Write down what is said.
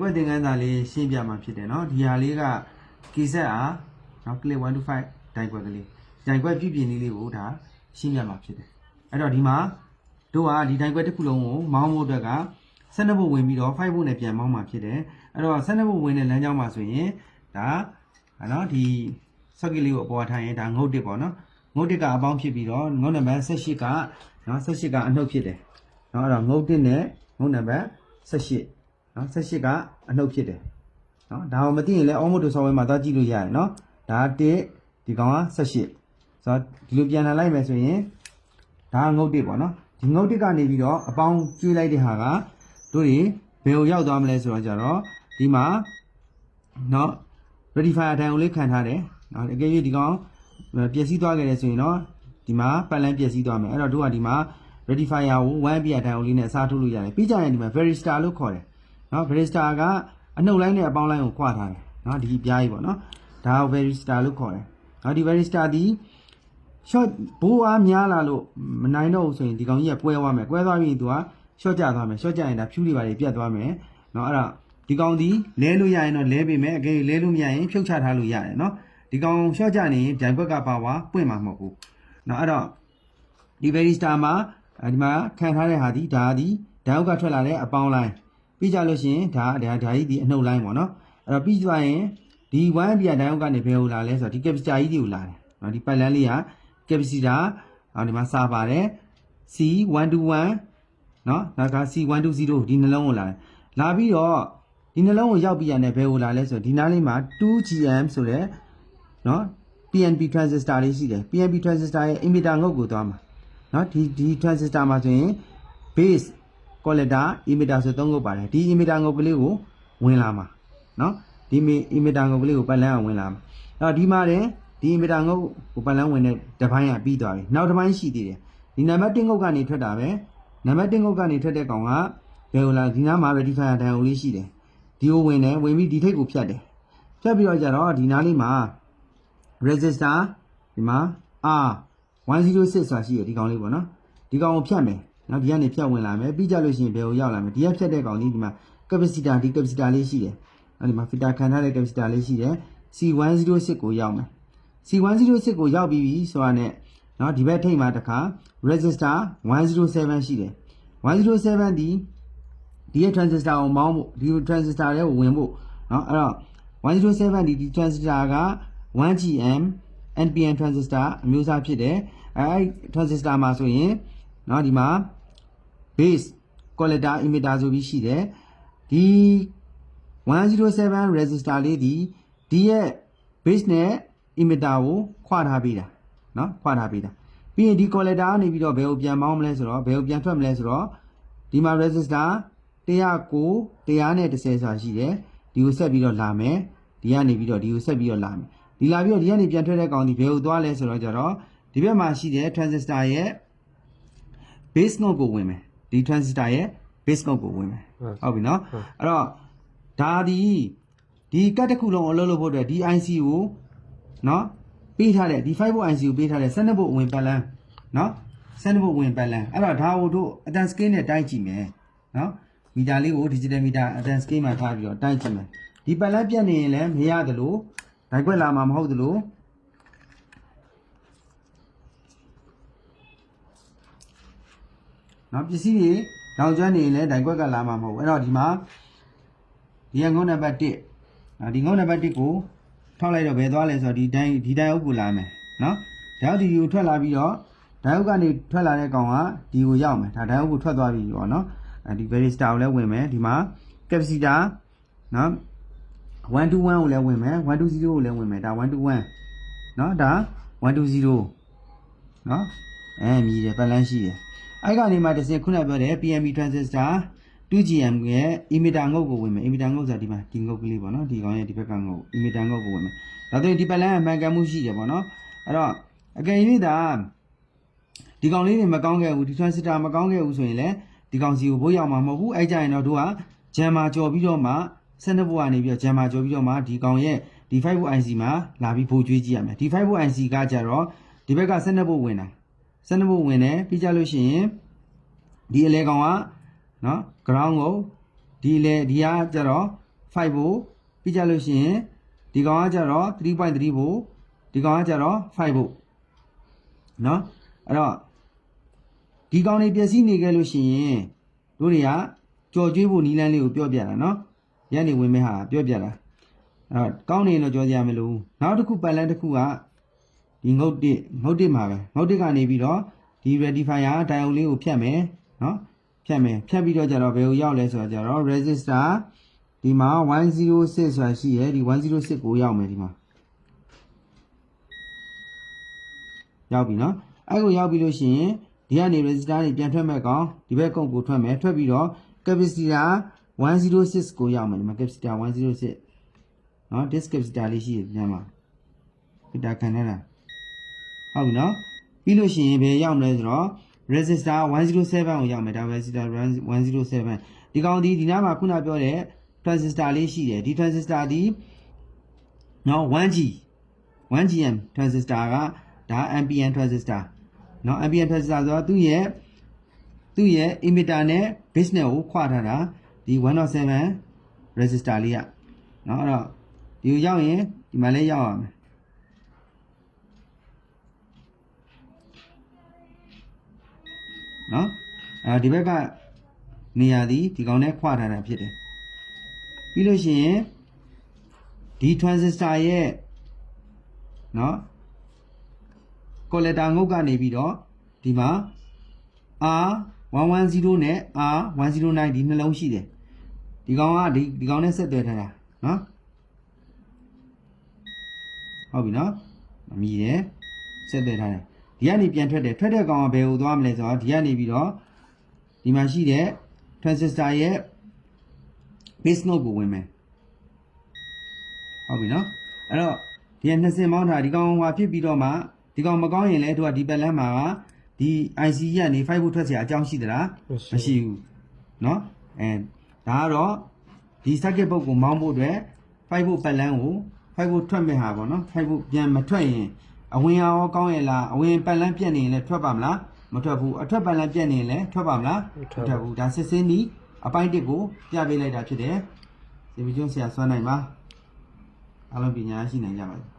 ဘွက်သင်ခန်းစာလေးရှင်းပြမှာဖြစ်တယ်เนาะဒီဟာလေးက KZ အားเนาะ click 1 to 5ဒိုင်ကွက်ကလေးဒိုင်ကွက်ပြပြင်းလေးလေးကိုဒါရှင်းပြမှာဖြစ်တယ်အဲ့တော့ဒီမှာတို့ကဒီဒိုင်ကွက်တစ်ခုလုံးကိုမောင်းဖို့အတွက်က12ဘုတ်ဝင်ပြီးတော့5ဘုတ်နဲ့ပြန်မောင်းမှာဖြစ်တယ်အဲ့တော့12ဘုတ်ဝင်တဲ့လမ်းကြောင်းမှာဆိုရင်ဒါဟာเนาะဒီ socket လေးကိုအပေါ်ထားရင်ဒါငုတ်တစ်ပေါ့နော်ငုတ်တစ်ကအပေါင်းဖြစ်ပြီးတော့ငုတ်နံပါတ်18ကနော်18ကအနှုတ်ဖြစ်တယ်နော်အဲ့တော့ငုတ်တစ်နဲ့ငုတ်နံပါတ်18 နော်18ကအနှုတ်ဖြစ်တယ်နော်ဒါအောင်မသိရင်လည်း almost to software မှာသွားကြည့်လို့ရတယ်နော်ဒါ1ဒီကောင်က18ဆိုတော့ဒီလိုပြန်လာလိုက်မယ်ဆိုရင်ဒါကငုတ်တစ်ပေါ့နော်ဒီငုတ်တစ်ကနေပြီးတော့အပေါင်းကျွေးလိုက်တဲ့ဟာကတို့တွေဘယ်ကိုရောက်သွားမလဲဆိုတော့ကြတော့ဒီမှာနော် rectifier အတိုင်းကိုလေးခံထားတယ်နော်အကယ်၍ဒီကောင်ပျက်စီးသွားခဲ့တယ်ဆိုရင်တော့ဒီမှာပတ်လန်းပျက်စီးသွားမယ်အဲ့တော့တို့ကဒီမှာ rectifier ကို1 pier အတိုင်းကိုလေးနဲ့အစားထိုးလို့ရတယ်ပြီးကြရင်ဒီမှာ veristar လို့ခေါ်တယ် နော် barista ကအနှုတ်လိုင်းနဲ့အပေါင်းလိုင်းကိုကွာထားတယ်နော်ဒီအပြားကြီးပေါ့နော်ဒါကို barista လို့ခေါ်တယ်နော်ဒီ barista ဒီ short ဘိုးအားများလာလို့မနိုင်တော့ဘူးဆိုရင်ဒီကောင်ကြီးကပွဲသွားမယ်ကွဲသွားပြီးသူက short ကျသွားမယ် short ကျရင်ဒါဖြူးတွေပါတွေပြတ်သွားမယ်နော်အဲ့ဒါဒီကောင်ဒီလဲလို့ရရင်တော့လဲပေးမယ်အကယ်လဲလို့မရရင်ဖြုတ်ချထားလို့ရတယ်နော်ဒီကောင် short ကျနေရင်ပြိုင်ဘက်ကပါဝါပွင့်မှာမဟုတ်ဘူးနော်အဲ့တော့ဒီ barista မှာဒီမှာခံထားတဲ့ဟာဒီဒါဒီဓာတ်ကထွက်လာတဲ့အပေါင်းလိုင်း ပြီးကြလို့ရှိရင်ဒါဒါဒါကြီးဒီအနှုတ်လိုင်းပေါ့နော်အဲ့တော့ပြီးသွားရင်ဒီ 1B ဒိုင်အောက်ကနေဘယ်ကိုလာလဲဆိုတော့ဒီ capacitor ကြီးတွေကိုလာတယ်နော်ဒီပတ်လန်းလေးက capacitor အော်ဒီမှာစာပါတယ် C121 နော်နောက်က C120 ဒီနှလုံးကိုလာတယ်လာပြီးတော့ဒီနှလုံးကိုရောက်ပြီးရတယ်ဘယ်ကိုလာလဲဆိုတော့ဒီနားလေးမှာ 2GM ဆိုတဲ့နော် PNP transistor လေးရှိတယ် PNP transistor ရဲ့ emitter ငုတ်ကိုသွားမှာနော်ဒီဒီ transistor မှာဆိုရင် base collector emitter ဆိုသုံးခုပါတယ်ဒီ emitter ငုတ်ကလေးကိုဝင်လာမှာเนาะဒီ emitter ငုတ်ကလေးကိုပတ်လန်းအောင်ဝင်လာမှာအဲ့တော့ဒီမှာတဲ့ဒီ emitter ငုတ်ကိုပတ်လန်းဝင်တဲ့တစ်ပိုင်းကပြီးသွားပြီနောက်တစ်ပိုင်းရှိသေးတယ်ဒီနံပါတ်1ငုတ်ကနေထွက်တာပဲနံပါတ်1ငုတ်ကနေထွက်တဲ့ကောင်ကဘယ်လိုလဲဒီနားမှာ rectifier တန်အိုလေးရှိတယ်ဒီကိုဝင်တယ်ဝင်ပြီးဒီထိပ်ကိုဖြတ်တယ်ဖြတ်ပြီးတော့ကြတော့ဒီနားလေးမှာ resistor ဒီမှာ R 106ဆိုတာရှိတယ်ဒီကောင်လေးပေါ့နော်ဒီကောင်ကိုဖြတ်မယ် နော်ဒီကနေဖြတ်ဝင်လာမယ်ပြီးကြလို့ရှိရင်ဘယ်ကိုရောက်လာမလဲဒီကဖြတ်တဲ့ကောင်ကြီးဒီမှာ capacitor ဒီ capacitor လေးရှိတယ်နော်ဒီမှာ filter ခံထားတဲ့ capacitor လေးရှိတယ် C106 ကိုရောက်မယ် C106 ကိုရောက်ပြီးပြီဆိုတာနဲ့နော်ဒီဘက်ထိပ်မှာတခါ resistor 107ရှိတယ်107ဒီဒီရဲ့ transistor ကိုမောင်းဖို့ဒီ transistor ရဲ့ဝင်ဖို့နော်အဲ့တော့107ဒီဒီ transistor က 1GM NPN transistor အမျိုးအစားဖြစ်တယ်အဲ transistor မှာဆိုရင်နော်ဒီမှာ base collector emitter ဆိုပြီးရှိတယ်ဒီ107 resistor လေးဒီဒီရဲ့ base နဲ့ emitter ကိုခွာထားပေးတာเนาะခွာထားပေးတာပြီးရင်ဒီ collector ကနေပြီးတော့ဘယ်ကိုပြန်မောင်းမလဲဆိုတော့ဘယ်ကိုပြန်ထွက်မလဲဆိုတော့ဒီမှာ resistor 109 130ဆိုတာရှိတယ်ဒီကိုဆက်ပြီးတော့လာမယ်ဒီကနေပြီးတော့ဒီကိုဆက်ပြီးတော့လာမယ်ဒီလာပြီးတော့ဒီကနေပြန်ထွက်တဲ့ကောင်ဒီဘယ်ကိုသွားလဲဆိုတော့ကြတော့ဒီဘက်မှာရှိတဲ့ transistor ရဲ့ base node ကိုဝင်မယ် ဒီ transistor ရဲ့ base node ကိုဝင်မယ်ဟုတ်ပြီနော်အဲ့တော့ဒါဒီဒီကတ်တစ်ခုလုံးအလုပ်လုပ်ဖို့အတွက်ဒီ IC ကိုနော်ပေးထားတဲ့ဒီ5 volt IC ကိုပေးထားတဲ့12 volt ဝင်ပတ်လန်းနော်12 volt ဝင်ပတ်လန်းအဲ့တော့ဒါကိုတို့အတန် scale နဲ့တိုင်းကြည့်မယ်နော်မီတာလေးကို digital meter အတန် scale မှာထားပြီးတော့တိုင်းကြည့်မယ်ဒီပတ်လန်းပြတ်နေရင်လည်းမရသလိုဓာတ်ခွက်လာမှာမဟုတ်သလို နော်ပစ္စည်းတွေတောင်ကျွမ်းနေရင်လည်းဓာတ်ခွက်ကလာမှာမဟုတ်ဘူးအဲ့တော့ဒီမှာဒီကငုံနံပါတ်1ဒီငုံနံပါတ်1ကိုထောက်လိုက်တော့ဘယ်သွားလဲဆိုတော့ဒီတိုင်းဒီတိုင်းအုပ်ကိုလာမယ်နော်ဓာတ်ဒီကိုထွက်လာပြီးတော့ဓာတ်အုပ်ကနေထွက်လာတဲ့ကောင်ကဒီကိုရောက်မယ်ဒါဓာတ်အုပ်ကိုထွက်သွားပြီပေါ့နော်အဲဒီ veristar ကိုလည်းဝင်မယ်ဒီမှာ capacitor နော်1 to 1ကိုလည်းဝင်မယ်1 to 0ကိုလည်းဝင်မယ်ဒါ1 to 1เนาะဒါ1 to 0เนาะအဲမြည်တယ်ပတ်လန်းရှိတယ် အဲ့ကနေမှတစ်စင်ခုနပြောတဲ့ PMB transistor 2GM ရဲ့ emitter ငုတ်ကိုဝင်မယ် emitter ငုတ်ဆိုတာဒီမှာဒီငုတ်ကလေးပေါ့နော်ဒီကောင်ရဲ့ဒီဘက်ကငုတ် emitter ငုတ်ကိုဝင်မယ်ဒါဆိုရင်ဒီပတ်လန်းအမှန်ကန်မှုရှိတယ်ပေါ့နော်အဲ့တော့အကယ်၍ဒါဒီကောင်လေးတွေမကောင်းခဲ့ဘူးဒီ transistor မကောင်းခဲ့ဘူးဆိုရင်လည်းဒီကောင်စီကိုဘိုးရောက်မှာမဟုတ်ဘူးအဲ့ကြရင်တော့တို့ကဂျမ်မာကြော်ပြီးတော့မှ12ဘိုးကနေပြီးတော့ဂျမ်မာကြော်ပြီးတော့မှဒီကောင်ရဲ့ဒီ5ဘိုး IC မှာလာပြီးဖိုးကျွေးကြည့်ရမယ်ဒီ5ဘိုး IC ကကြတော့ဒီဘက်က12ဘိုးဝင်တာ 12ဖို့ဝင်တယ်ပြီးကြလို့ရှိရင်ဒီအလဲကောင်ကနော် ground ကိုဒီလေဒီကကြတော့5ဖို့ပြီးကြလို့ရှိရင်ဒီကောင်ကကြတော့3.3ဖို့ဒီကောင်ကကြတော့5ဖို့နော်အဲ့တော့ဒီကောင်တွေပျက်စီးနေခဲ့လို့ရှိရင်တို့တွေကကြော်ကျွေးဖို့နီးလန်းလေးကိုပြောပြတာနော်ရက်နေဝင်မဲ့ဟာပြောပြတာအဲ့တော့ကောင်းနေတော့ကြော်ကြရမလို့နောက်တစ်ခုပတ်လန်းတစ်ခုက ဒီငုတ်တစ်ငုတ်တစ်မှာပဲငုတ်တစ်ကနေပြီးတော့ဒီ rectifier ဒိုင်အုံလေးကိုဖြတ်မယ်နော်ဖြတ်မယ်ဖြတ်ပြီးတော့ကြတော့ဘယ်ကိုရောက်လဲဆိုတော့ကြတော့ resistor ဒီမှာ106ဆိုတာရှိရယ်ဒီ106ကိုရောက်မယ်ဒီမှာရောက်ပြီနော်အဲ့ကိုရောက်ပြီလို့ရှိရင်ဒီကနေ resistor တွေပြန်ထွက်မဲ့ကောင်ဒီဘက်ကုံကိုထွက်မယ်ထွက်ပြီးတော့ capacitor 106ကိုရောက်မယ်ဒီမှာ capacitor 106နော် disk capacitor လေးရှိရပြန်မှာဒါခံရတာ ဟုတ်ပြီနော်ပြီးလို့ရှိရင်ဘယ်ရောက်မလဲဆိုတော့ resistor 107ကိုရောက်မယ်ဒါ resistor 107ဒီကောင်ဒီဒီနားမှာခုနပြောတဲ့ transistor လေးရှိတယ်ဒီ transistor ဒီနော် 1G 1GM transistor ကဒါ NPN transistor နော် NPN transistor ဆိုတော့သူ့ရဲ့သူ့ရဲ့ emitter နဲ့ base နဲ့ကိုခွာထားတာဒီ107 resistor လေးอ่ะเนาะအဲ့တော့ဒီကိုရောက်ရင်ဒီမှာလည်းရောက်ရမယ် နော်အဲဒီဘက်ကနေရာသည်ဒီကောင်နဲ့ခွာထားတာဖြစ်တယ်ပြီးလို့ရှိရင်ဒီ transistor ရဲ့နော် collector ငုတ်ကနေပြီးတော့ဒီမှာ R 110နဲ့ R 109ဒီနှလုံးရှိတယ်ဒီကောင်ကဒီဒီကောင်နဲ့ဆက်သွယ်ထားတာနော်ဟုတ်ပြီနော်မမီတယ်ဆက်သွယ်ထားတယ် ဒီကနေပြန်ထွက်တယ်ထွက်တဲ့ကောင်ကဘယ်ကိုသွားမလဲဆိုတော့ဒီကနေပြီးတော့ဒီမှာရှိတဲ့ transistor ရဲ့ base node ကိုဝင်မယ်ဟုတ်ပြီเนาะအဲ့တော့ဒီကနှစ်စင်မောင်းတာဒီကောင်ဟွာဖြစ်ပြီးတော့မှဒီကောင်မကောင်းရင်လည်းတို့ကဒီပတ်လန်းမှာကဒီ IC ကြီးကနေ5ဖို့ထွက်เสียအကြောင်းရှိသလားမရှိဘူးเนาะအဲဒါကတော့ဒီ circuit board ကိုမောင်းဖို့အတွက်5ဖို့ပတ်လန်းကို5ဖို့ထွက်မဲ့ဟာပေါ့နော်5ဖို့ပြန်မထွက်ရင် အဝင်ရောကောင်းရဲ့လားအဝင်ပတ်လန်းပြတ်နေရင်လည်းထွက်ပါမလားမထွက်ဘူးအထွက်ပတ်လန်းပြတ်နေရင်လည်းထွက်ပါမလားမထွက်ဘူးဒါစစ်စင်းနီးအပိုင်းတစ်ကိုပြပေးလိုက်တာဖြစ်တယ်စေပီကျွန်းဆရာစွမ်းနိုင်ပါအားလုံးပညာရှိနိုင်ကြပါစေ